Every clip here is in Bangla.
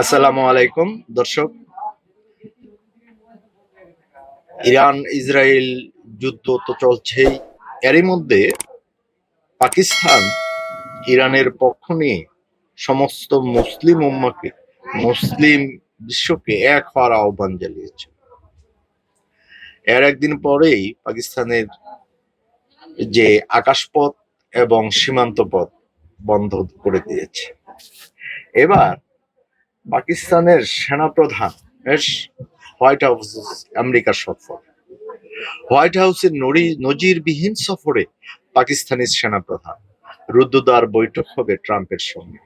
আসসালামু আলাইকুম, দর্শক। ইরান, ইসরায়েল যুদ্ধ তো চলছেই। এরই মধ্যে পাকিস্তান ইরানের পক্ষ নিয়ে সমস্ত মুসলিম উম্মাকে, মুসলিম বিশ্বকে এক হওয়ার আহ্বান জানিয়েছে। এর একদিন পরেই পাকিস্তানের যে আকাশপথ এবং সীমান্ত পথ বন্ধ করে দিয়েছে। এবার পাকিস্তানের সেনাপ্রধান হোয়াইট হাউস, আমেরিকার সফর। হোয়াইট হাউসের নজিরবিহীন সফরে পাকিস্তানি সেনাপ্রধান রুদ্ধদ্বার বৈঠক হবে ট্রাম্পের সঙ্গে।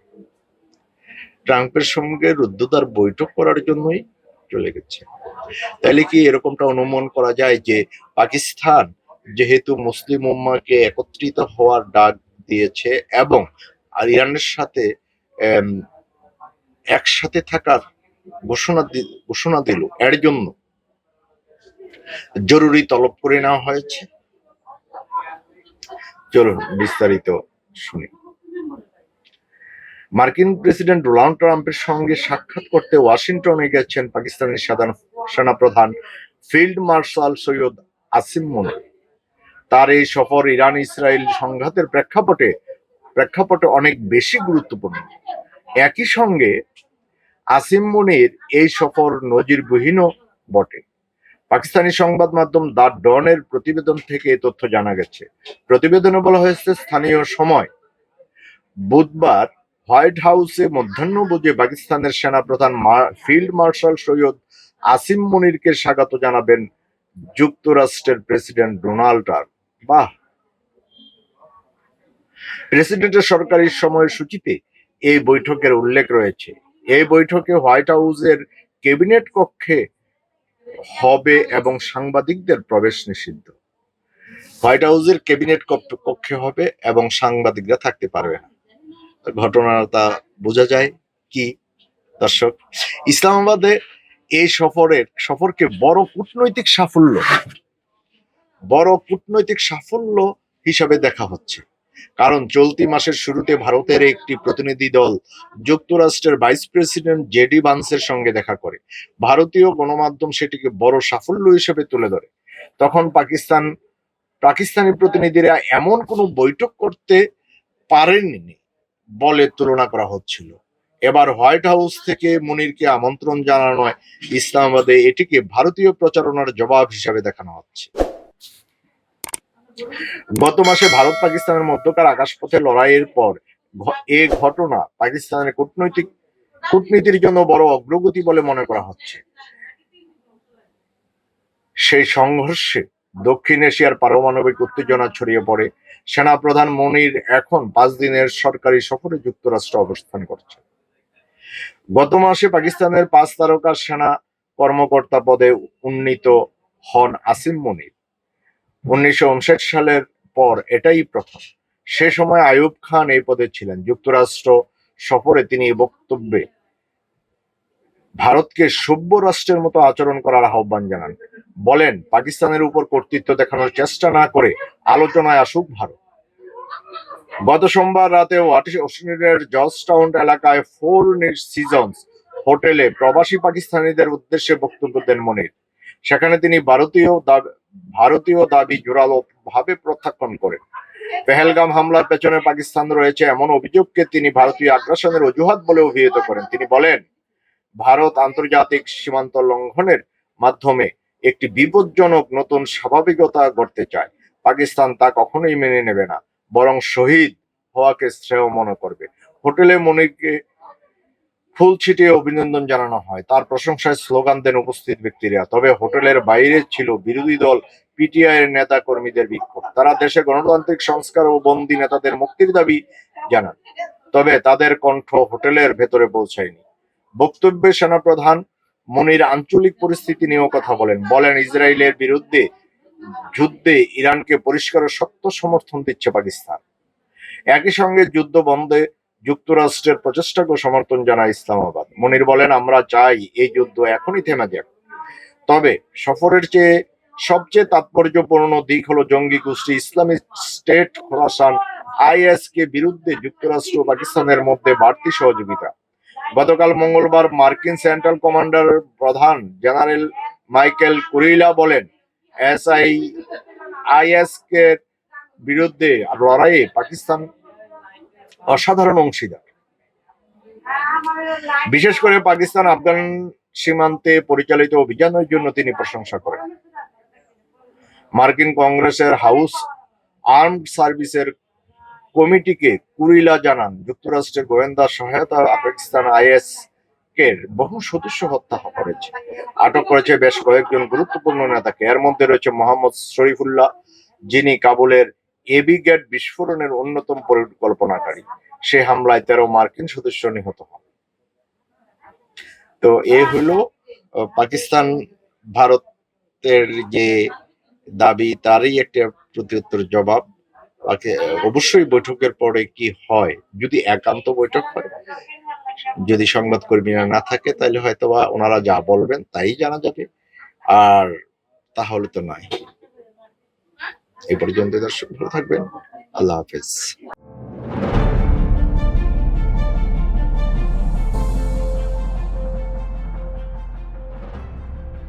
ট্রাম্পের সঙ্গে রুদ্ধদ্বার বৈঠক করার জন্যই চলে গেছে। তাহলে কি এরকমটা অনুমান করা যায় যে পাকিস্তান যেহেতু মুসলিম উম্মাকে একত্রিত হওয়ার ডাক দিয়েছে এবং ইরানের সাথে একসাথে থাকার ঘোষণা ঘোষণা দিল এর জন্য। জরুরি তলব করে নেওয়া হয়েছে। চলুন বিস্তারিত শুনি। মার্কিন প্রেসিডেন্ট ডোনাল্ড ট্রাম্পের সঙ্গে সাক্ষাৎ করতে ওয়াশিংটনে গেছেন পাকিস্তানের সাধারণ সেনাপ্রধান ফিল্ড মার্শাল সৈয়দ আসিম মনির তার এই সফর ইরান ইসরায়েল সংঘাতের প্রেক্ষাপটে প্রেক্ষাপটে অনেক বেশি গুরুত্বপূর্ণ। একই সঙ্গে আসিম মনির এই সফর নজিরবিহীনও বটে। পাকিস্তানি সংবাদ মাধ্যম দা ডনের প্রতিবেদন থেকে এই তথ্য জানা গেছে। প্রতিবেদনে বলা হয়েছে, স্থানীয় সময় বুধবার হোয়াইট হাউসে মধ্যাহ্ন বুঝে পাকিস্তানের সেনাপ্রধান ফিল্ড মার্শাল সৈয়দ আসিম মনিরকে স্বাগত জানাবেন যুক্তরাষ্ট্রের প্রেসিডেন্ট ডোনাল্ড ট্রাম্প। বাহ! প্রেসিডেন্টের সরকারি সময়সূচিতে এই বৈঠকের উল্লেখ রয়েছে। এই বৈঠকে হোয়াইট হাউসের ক্যাবিনেট কক্ষে হবে এবং সাংবাদিকদের প্রবেশ নিষিদ্ধ। হোয়াইট হাউসের ক্যাবিনেট কক্ষ- হবে এবং সাংবাদিকরা থাকতে পারবে না। ঘটনাটা বোঝা যায় কি? দর্শক, ইসলামাবাদে এই সফরের, সফরকে বড় কূটনৈতিক সাফল্য, বড় কূটনৈতিক সাফল্য হিসাবে দেখা হচ্ছে। কারণ চলতি মাসের শুরুতে ভারতের একটি প্রতিনিধি দল যুক্তরাষ্ট্রের ভাইস প্রেসিডেন্ট জেডি বান্সের সঙ্গে দেখা করে। ভারতীয় গণমাধ্যম সেটিকে বড় সাফল্য হিসেবে তুলে ধরে। তখন পাকিস্তান, পাকিস্তানি প্রতিনিধিরা এমন কোনো বৈঠক করতে পারেননি বলে তুলনা করা হচ্ছিল। এবার হোয়াইট হাউস থেকে মনিরকে আমন্ত্রণ জানানোয় ইসলামাবাদে এটিকে ভারতীয় প্রচারণার জবাব হিসাবে দেখানো হচ্ছে। গত মাসে ভারত পাকিস্তানের মধ্যকার আকাশপথে লড়াইয়ের পর এ ঘটনা পাকিস্তানের কূটনৈতিক কূটনীতির জন্য বড় অগ্রগতি বলে মনে করা হচ্ছে। সেই সংঘর্ষে দক্ষিণ এশিয়ার পারমাণবিক উত্তেজনা ছড়িয়ে পড়ে। সেনাপ্রধান মনির এখন পাঁচ দিনের সরকারি সফরে যুক্তরাষ্ট্র অবস্থান করছে। গত মাসে পাকিস্তানের পাঁচ তারকা সেনা কর্মকর্তা পদে উন্নীত হন আসিম মনির। উনিশশো উনষাট সালের পর এটাই প্রথম। সে সময় আইয়ুব খান এই পদে ছিলেন। যুক্তরাষ্ট্র সফরে তিনি বক্তব্যে ভারতকে সভ্য রাষ্ট্রের মতো আচরণ করার আহ্বান জানান। বলেন, পাকিস্তানের উপর কর্তৃত্ব দেখানোর চেষ্টা না করে আলোচনায় আসুক ভারত। গত সোমবার রাতে ওয়াশিংটনের জর্জটাউন এলাকায় ফোর সিজনস হোটেলে প্রবাসী পাকিস্তানিদের উদ্দেশ্যে বক্তব্য দেন মনির। সেখানে তিনি ভারতীয় ভারতীয় দাবি জোরালো ভাবে প্রত্যাখ্যান করেন পেহেলগাম হামলার পেছনে পাকিস্তান রয়েছে এমন অভিযোগকে তিনি ভারতীয় আগ্রাসনের অজুহাত বলে অভিহিত করেন। তিনি বলেন, ভারত আন্তর্জাতিক সীমান্ত লঙ্ঘনের মাধ্যমে একটি বিপজ্জনক নতুন স্বাভাবিকতা গড়তে চায়। পাকিস্তান তা কখনোই মেনে নেবে না, বরং শহীদ হওয়াকে শ্রেয় মনে করবে। হোটেলে মনিরকে ফুল ছিটিয়ে অভিনন্দন জানানো হয়। তার প্রশংসায় স্লোগান দেন উপস্থিত ব্যক্তিরা। তবে হোটেলের বাইরে ছিল বিরোধী দল, পিটিআই এর নেতা কর্মীদের বিক্ষোভ। তারা দেশে গণতান্ত্রিক সংস্কার ও বন্দী নেতাদের মুক্তির দাবি জানান। তবে তাদের কণ্ঠ হোটেলের ভেতরে পৌঁছায়নি। বক্তব্যে সেনাপ্রধান মনির আঞ্চলিক পরিস্থিতি নিয়েও কথা বলেন। বলেন, ইসরায়েলের বিরুদ্ধে যুদ্ধে ইরানকে পরিষ্কার ও শক্ত সমর্থন দিচ্ছে পাকিস্তান। একই সঙ্গে যুদ্ধ বন্ধে যুক্তরাষ্ট্রের প্রচেষ্টাকে সমর্থন জানায় ইসলামাবাদ। মনির বলেন, আমরা চাই এই যুদ্ধ এখনই থেমে যাক। তবে সফরের চেয়ে সবচেয়ে তাৎপর্যপূর্ণ দিক হলো জঙ্গি গোষ্ঠী Islamic State Khorasan IS K বিরুদ্ধে যুক্তরাষ্ট্র পাকিস্তানের মধ্যে বাড়তি সহযোগিতা। গতকাল মঙ্গলবার মার্কিন সেন্ট্রাল কমান্ডার প্রধান জেনারেল মাইকেল কুরিলা বলেন, এসআই আইএস কে বিরুদ্ধে লড়াইয়ে পাকিস্তান অসাধারণ অংশীদার। বিশেষ করে পাকিস্তান, আফগান সীমান্তে পরিচালিত অভিযানের জন্য তিনি প্রশংসা করেন। মার্কিন কংগ্রেসের হাউস আর্মড সার্ভিসের কমিটিকে কুরিলা জানান, যুক্তরাষ্ট্রের গোয়েন্দা সহায়তা পাকিস্তান আইএস কে বহু সদস্য হত্যা করেছে। আটক করেছে বেশ কয়েকজন গুরুত্বপূর্ণ নেতাকে। এর মধ্যে রয়েছে মোহাম্মদ শরীফুল্লাহ, যিনি কাবুলের এবি গেট বিস্ফোরণের অন্যতম পরিকল্পনাকারী। সে হামলায় তেরো মার্কিন সদস্য নিহত হন। তো এ হলো পাকিস্তান ভারতের যে দাবি, তারই একটা প্রত্যুত্তর জবাব। অবশ্যই বৈঠকের পরে কি হয়? যদি একান্ত বৈঠক হয়, যদি সংবাদ কর্মীরা না থাকে, তাহলে হয়তো বা ওনারা যা বলবেন, তাই জানা যাবে। আর তাহলে তো নাই এই পর্যন্ত দর্শক ভালো থাকবেন। আল্লাহ হাফেজ।